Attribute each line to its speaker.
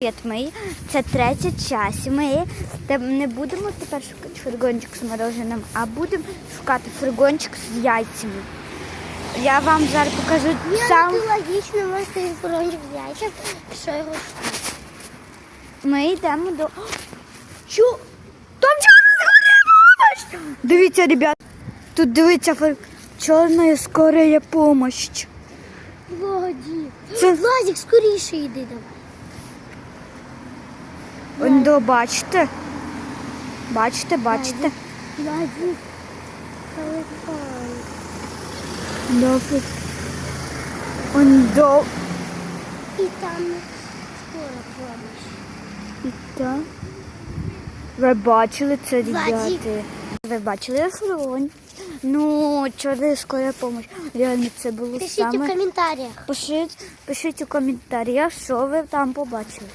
Speaker 1: Привіт, ми. Це третя часть. Ми не будемо тепер шукати фургончик з мороженим, а будемо шукати фургончик з яйцями. Я вам зараз покажу сам.
Speaker 2: Ні, логічно, стоїть корончик з яйцем, що його.
Speaker 1: Ми йдемо до. Чу? Там чорна помощь! Дивіться, ребят. Тут дивіться фур... чорна скорая помощь.
Speaker 2: Владик.
Speaker 1: Це-
Speaker 2: Владик, скоріше йди давай.
Speaker 1: Он до, бачите? Бачите, бачите?
Speaker 2: Владик. Телефон.
Speaker 1: Да, фу- Он до.
Speaker 2: І там скоро помощь.
Speaker 1: І так. Ви бачили це, ребята? Ви бачили фронт? Ну, чорна скорая помощь. Реально, це було
Speaker 2: Пишіть у коментарях.
Speaker 1: Пишіть, пишіть у коментарях, що ви там побачили.